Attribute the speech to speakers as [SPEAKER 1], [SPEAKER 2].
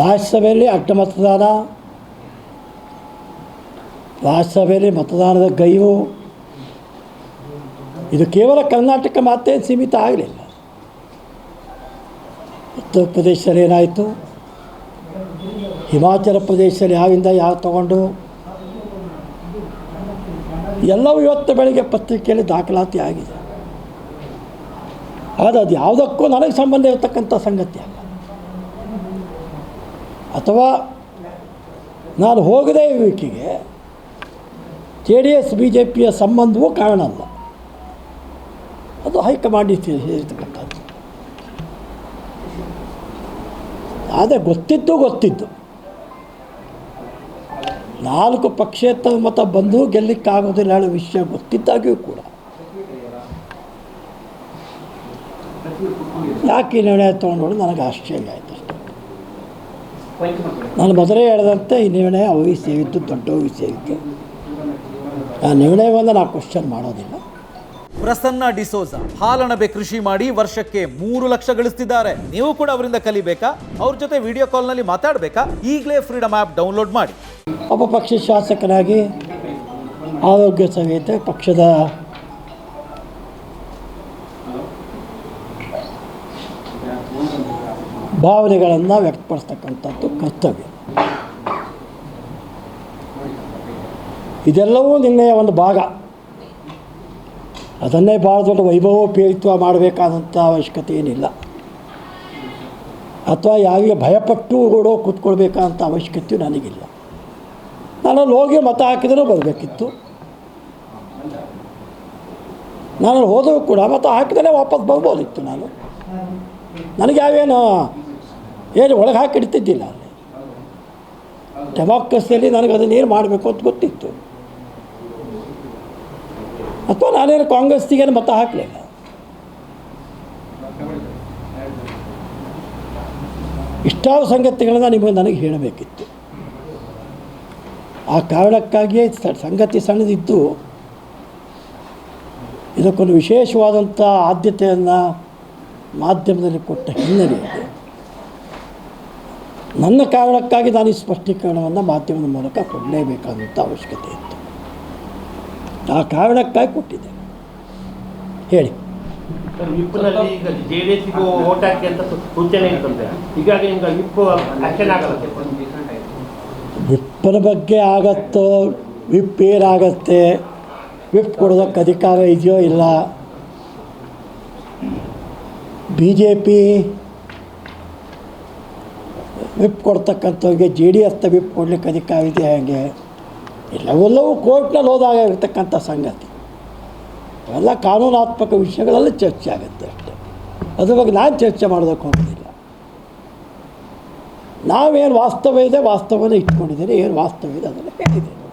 [SPEAKER 1] ರಾಜ್ಯಸಭೆಯಲ್ಲಿ ಅಡ್ಡ ಮತದಾನ ರಾಜ್ಯಸಭೆಯಲ್ಲಿ ಮತದಾನದ ಗೈವು, ಇದು ಕೇವಲ ಕರ್ನಾಟಕ ಮಾತ್ರ ಸೀಮಿತ ಆಗಲಿಲ್ಲ. ಉತ್ತರ ಪ್ರದೇಶದಲ್ಲಿ ಏನಾಯಿತು? ಹಿಮಾಚಲ ಪ್ರದೇಶದಲ್ಲಿ ಯಾವಿಂದ ಯಾವ ತಗೊಂಡು? ಎಲ್ಲವೂ ಇವತ್ತು ಬೆಳಗ್ಗೆ ಪತ್ರಿಕೆಯಲ್ಲಿ ದಾಖಲಾತಿ ಆಗಿದೆ. ಆದರೆ ಅದು ಯಾವುದಕ್ಕೂ ನನಗೆ ಸಂಬಂಧ ಇರತಕ್ಕಂಥ ಸಂಗತಿ ಅಲ್ಲ. ಅಥವಾ ನಾನು ಹೋಗದೇ ಇರುವಿಕೆಗೆ J D S, B J ಪಿಯ ಸಂಬಂಧವೂ ಕಾರಣ ಅಲ್ಲ. ಅದು ಹೈಕಮಾಂಡ್ ಇರ್ತಕ್ಕಂಥದ್ದು ಆದರೆ ಗೊತ್ತಿದ್ದು ಗೊತ್ತಿದ್ದು. ನಾಲ್ಕು ಪಕ್ಷೇತರ ಮತ ಬಂದು ಗೆಲ್ಲಕ್ಕಾಗೋದಿಲ್ಲ ಹೇಳೋ ವಿಷಯ ಗೊತ್ತಿದ್ದಾಗಿಯೂ ಕೂಡ. ಯಾಕೆ ನಿರ್ಣಯ ತೊಗೊಂಡು ನನಗೆ ಆಶ್ಚರ್ಯ ಆಯಿತು. ನಾನು ಮೊದಲೇ ಹೇಳಿದಂತೆ ಈ ನಿರ್ಣಯ ಅವಿಗೆ ದೊಡ್ಡ ಅವಿ ಸೇವಿತ್ತು ಆ ನಿರ್ಣಯವನ್ನು ನಾವು ಕ್ವಶನ್ ಮಾಡೋದಿಲ್ಲ.
[SPEAKER 2] ಪ್ರಸನ್ನ ಡಿಸೋಸ ಹಾಲಣಬೆ ಕೃಷಿ ಮಾಡಿ ವರ್ಷಕ್ಕೆ ಮೂರು ಲಕ್ಷ ಗಳಿಸ್ತಿದ್ದಾರೆ. ನೀವು ಕೂಡ ಅವರಿಂದ ಕಲಿಬೇಕಾ? ಅವ್ರ ಜೊತೆ ವಿಡಿಯೋ ಕಾಲ್ನಲ್ಲಿ ಮಾತಾಡಬೇಕಾ? ಈಗಲೇ ಫ್ರೀಡಮ್ ಆ್ಯಪ್ ಡೌನ್ಲೋಡ್ ಮಾಡಿ.
[SPEAKER 1] ಒಬ್ಬ ಪಕ್ಷ ಶಾಸಕನಾಗಿ ಆರೋಗ್ಯ ಸಮೇತ ಪಕ್ಷದ ಭಾವನೆಗಳನ್ನು ವ್ಯಕ್ತಪಡಿಸ್ತಕ್ಕಂಥದ್ದು ಕರ್ತವ್ಯ. ಇದೆಲ್ಲವೂ ನಿನ್ನೆಯ ಒಂದು ಭಾಗ. ಅದನ್ನೇ ಭಾಳ ದೊಡ್ಡ ವೈಭವೋಪೇಯಿತ್ವ ಮಾಡಬೇಕಾದಂಥ ಅವಶ್ಯಕತೆ ಏನಿಲ್ಲ. ಅಥವಾ ಯಾರಿಗೆ ಭಯಪಟ್ಟು ಕೂಡ ಕೂತ್ಕೊಳ್ಬೇಕಾದಂಥ ಅವಶ್ಯಕತೆಯೂ ನನಗಿಲ್ಲ. ನಾನು ಅಲ್ಲಿ ಹೋಗಿ ಮತ ಹಾಕಿದರೂ ಬರಬೇಕಿತ್ತು. ನಾನು ಹೋದರೂ ಕೂಡ ಮತ ಹಾಕಿದರೆ ವಾಪಸ್ ಬರ್ಬೋದಿತ್ತು ನಾನು. ನನಗೆ ಯಾವೇನು ಏನು ಒಳಗೆ ಹಾಕಿ ಇಡ್ತಿದ್ದಿಲ್ಲ ಅಲ್ಲಿ. ಡೆಮಾಕ್ರಸಿಯಲ್ಲಿ ನನಗೆ ಅದನ್ನೇನು ಮಾಡಬೇಕು ಅಂತ ಗೊತ್ತಿತ್ತು. ಅಥವಾ ನಾನೇನು ಕಾಂಗ್ರೆಸ್ಸಿಗೆ ಮತ ಹಾಕಲಿಲ್ಲ. ಇಷ್ಟಾದ ಸಂಗತಿಗಳನ್ನು ನಿಮಗೆ ನನಗೆ ಹೇಳಬೇಕಿತ್ತು. ಆ ಕಾರಣಕ್ಕಾಗಿಯೇ ಸಂಗತಿ ಸಣ್ಣದಿದ್ದು ಇದಕ್ಕೊಂದು ವಿಶೇಷವಾದಂಥ ಆದ್ಯತೆಯನ್ನು ಮಾಧ್ಯಮದಲ್ಲಿ ಕೊಟ್ಟ ಹಿನ್ನೆಲೆಯಲ್ಲಿ ನನ್ನ ಕಾರಣಕ್ಕಾಗಿ ನಾನು ಈ ಸ್ಪಷ್ಟೀಕರಣವನ್ನು ಮಾಧ್ಯಮದ ಮೂಲಕ ಕೊಡಲೇಬೇಕಾದಂಥ ಅವಶ್ಯಕತೆ ಇತ್ತು. ಆ ಕಾರಣಕ್ಕಾಗಿ ಕೊಟ್ಟಿದ್ದೆ. ಹೇಳಿ. ವಿಪ್ಪನ ಬಗ್ಗೆ ಆಗತ್ತೋ ವಿಪ್ ಏನಾಗತ್ತೆ ವಿಪ್ ಕೊಡೋದಕ್ಕೆ ಅಧಿಕಾರ ಇದೆಯೋ ಇಲ್ಲ. ಬಿ ಜೆ ಪಿ ವಿಪ್ ಕೊಡ್ತಕ್ಕಂಥವ್ರಿಗೆ ಜಿ ಡಿ ಎಸ್ನ ವಿಪ್ ಕೊಡ್ಲಿಕ್ಕೆ ಅಧಿಕಾರ ಇದೆ ಹಾಗೆ? ಎಲ್ಲವೆಲ್ಲವೂ ಕೋರ್ಟ್ನಲ್ಲಿ ಹೋದಾಗ ಇರ್ತಕ್ಕಂಥ ಸಂಗತಿ. ಎಲ್ಲ ಕಾನೂನಾತ್ಮಕ ವಿಷಯಗಳಲ್ಲಿ ಚರ್ಚೆ ಆಗುತ್ತೆ ಅಷ್ಟೇ. ಅದ್ರ ಬಗ್ಗೆ ನಾನು ಚರ್ಚೆ ಮಾಡೋದಕ್ಕೆ ಹೋಗೋದಿಲ್ಲ. ನಾವೇನು ವಾಸ್ತವ ಇದೆ, ವಾಸ್ತವನ ಇಟ್ಕೊಂಡಿದ್ದೀನಿ, ಏನು ವಾಸ್ತವ ಇದೆ ಅದನ್ನು ಹೇಳಿದೆ